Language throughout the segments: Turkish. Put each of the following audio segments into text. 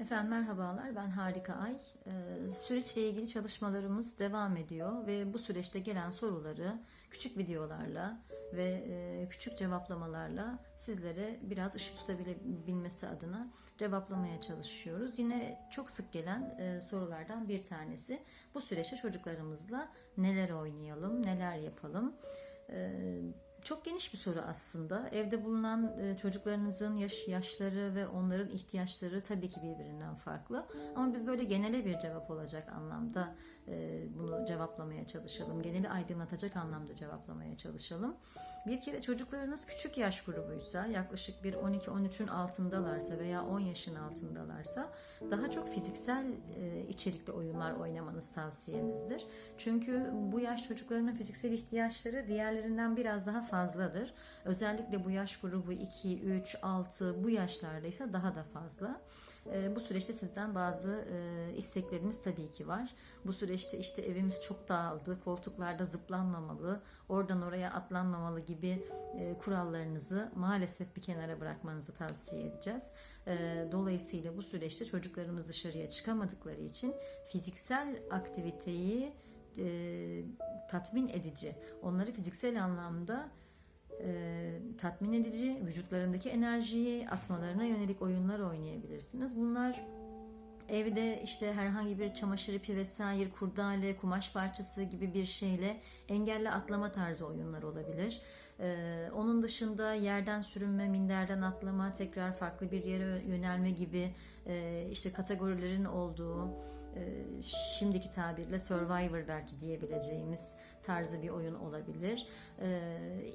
Efendim merhabalar ben Harika Ay. Ee, süreçle ilgili çalışmalarımız devam ediyor ve bu süreçte gelen soruları küçük videolarla ve e, küçük cevaplamalarla sizlere biraz ışık tutabilmesi adına cevaplamaya çalışıyoruz. Yine çok sık gelen e, sorulardan bir tanesi bu süreçte çocuklarımızla neler oynayalım, neler yapalım. Ee, çok geniş bir soru aslında. Evde bulunan e, çocuklarınızın yaş yaşları ve onların ihtiyaçları tabii ki birbirinden farklı. Ama biz böyle genele bir cevap olacak anlamda e, cevaplamaya çalışalım. Geneli aydınlatacak anlamda cevaplamaya çalışalım. Bir kere çocuklarınız küçük yaş grubuysa, yaklaşık bir 12-13'ün altındalarsa veya 10 yaşın altındalarsa daha çok fiziksel e, içerikli oyunlar oynamanız tavsiyemizdir. Çünkü bu yaş çocuklarının fiziksel ihtiyaçları diğerlerinden biraz daha fazladır. Özellikle bu yaş grubu 2, 3, 6 bu yaşlarda ise daha da fazla. E, bu süreçte sizden bazı e, isteklerimiz tabii ki var. Bu süreçte işte evimiz çok dağıldı, koltuklarda zıplanmamalı, oradan oraya atlanmamalı gibi e, kurallarınızı maalesef bir kenara bırakmanızı tavsiye edeceğiz. E, dolayısıyla bu süreçte çocuklarımız dışarıya çıkamadıkları için fiziksel aktiviteyi e, tatmin edici, onları fiziksel anlamda e, tatmin edici, vücutlarındaki enerjiyi atmalarına yönelik oyunlar oynayabilirsiniz. Bunlar evde işte herhangi bir çamaşır ipi vesaire, kurdale, kumaş parçası gibi bir şeyle engelli atlama tarzı oyunlar olabilir. Ee, onun dışında yerden sürünme, minderden atlama, tekrar farklı bir yere yönelme gibi e, işte kategorilerin olduğu şimdiki tabirle Survivor belki diyebileceğimiz tarzı bir oyun olabilir. E,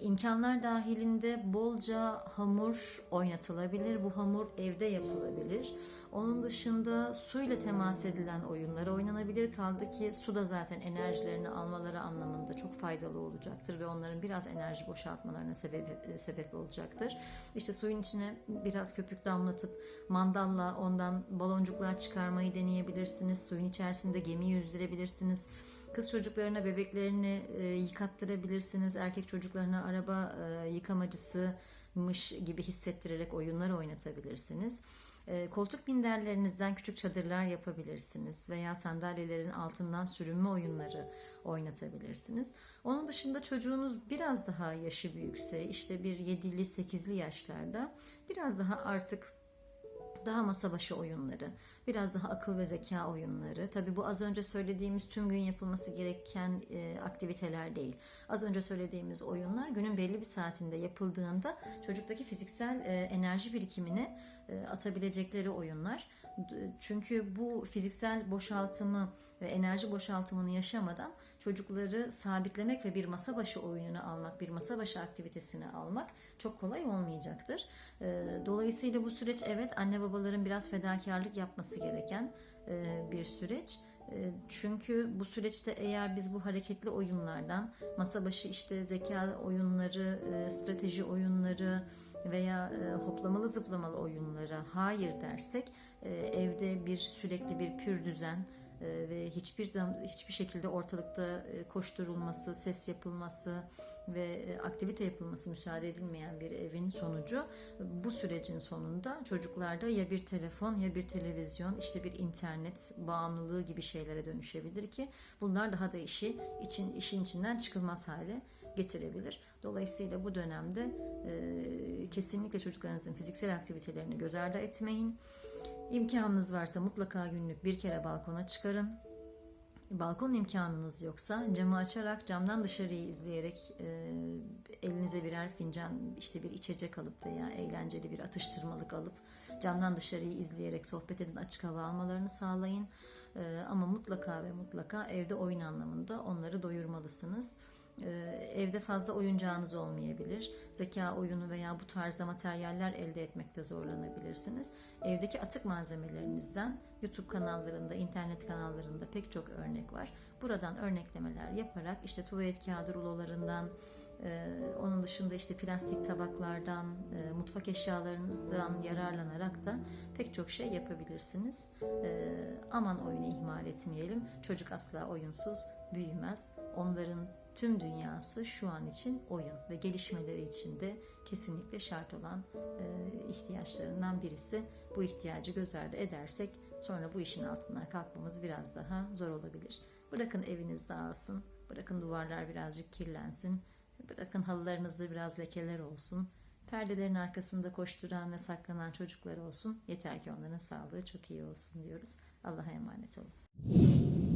imkanlar dahilinde bolca hamur oynatılabilir. Bu hamur evde yapılabilir. Onun dışında suyla temas edilen oyunlar oynanabilir. Kaldı ki su da zaten enerjilerini almaları anlamında çok faydalı olacaktır ve onların biraz enerji boşaltmalarına sebep, sebep olacaktır. İşte suyun içine biraz köpük damlatıp mandalla ondan baloncuklar çıkarmayı deneyebilirsiniz. Suyun içerisinde gemi yüzdürebilirsiniz. Kız çocuklarına bebeklerini e, yıkattırabilirsiniz. Erkek çocuklarına araba e, yıkamacısıymış gibi hissettirerek oyunlar oynatabilirsiniz. E, koltuk minderlerinizden küçük çadırlar yapabilirsiniz veya sandalyelerin altından sürünme oyunları oynatabilirsiniz. Onun dışında çocuğunuz biraz daha yaşı büyükse işte bir 7'li 8'li yaşlarda biraz daha artık daha masa başı oyunları, biraz daha akıl ve zeka oyunları. Tabi bu az önce söylediğimiz tüm gün yapılması gereken e, aktiviteler değil. Az önce söylediğimiz oyunlar günün belli bir saatinde yapıldığında çocuktaki fiziksel e, enerji birikimini e, atabilecekleri oyunlar. Çünkü bu fiziksel boşaltımı ve enerji boşaltımını yaşamadan çocukları sabitlemek ve bir masa başı oyununu almak, bir masa başı aktivitesini almak çok kolay olmayacaktır. E, dolayısıyla bu süreç evet anne babaların biraz fedakarlık yapması gereken e, bir süreç. E, çünkü bu süreçte eğer biz bu hareketli oyunlardan masa başı işte zeka oyunları, strateji oyunları, veya hoplamalı zıplamalı oyunlara hayır dersek evde bir sürekli bir pür düzen ve hiçbir hiçbir şekilde ortalıkta koşturulması, ses yapılması ve aktivite yapılması müsaade edilmeyen bir evin sonucu bu sürecin sonunda çocuklarda ya bir telefon ya bir televizyon işte bir internet bağımlılığı gibi şeylere dönüşebilir ki bunlar daha da işi için işin içinden çıkılmaz hale getirebilir. Dolayısıyla bu dönemde e, kesinlikle çocuklarınızın fiziksel aktivitelerini göz ardı etmeyin. İmkanınız varsa mutlaka günlük bir kere balkona çıkarın. Balkon imkanınız yoksa camı açarak camdan dışarıyı izleyerek e, elinize birer fincan işte bir içecek alıp veya eğlenceli bir atıştırmalık alıp camdan dışarıyı izleyerek sohbet edin açık hava almalarını sağlayın. E, ama mutlaka ve mutlaka evde oyun anlamında onları doyurmalısınız. Ee, evde fazla oyuncağınız olmayabilir. Zeka oyunu veya bu tarzda materyaller elde etmekte zorlanabilirsiniz. Evdeki atık malzemelerinizden YouTube kanallarında, internet kanallarında pek çok örnek var. Buradan örneklemeler yaparak işte tuvalet kağıdı rulolarından, e, onun dışında işte plastik tabaklardan, e, mutfak eşyalarınızdan yararlanarak da pek çok şey yapabilirsiniz. E, aman oyunu ihmal etmeyelim. Çocuk asla oyunsuz büyümez. Onların tüm dünyası şu an için oyun ve gelişmeleri için de kesinlikle şart olan e, ihtiyaçlarından birisi. Bu ihtiyacı göz ardı edersek sonra bu işin altından kalkmamız biraz daha zor olabilir. Bırakın eviniz dağılsın, bırakın duvarlar birazcık kirlensin, bırakın halılarınızda biraz lekeler olsun. Perdelerin arkasında koşturan ve saklanan çocuklar olsun. Yeter ki onların sağlığı çok iyi olsun diyoruz. Allah'a emanet olun.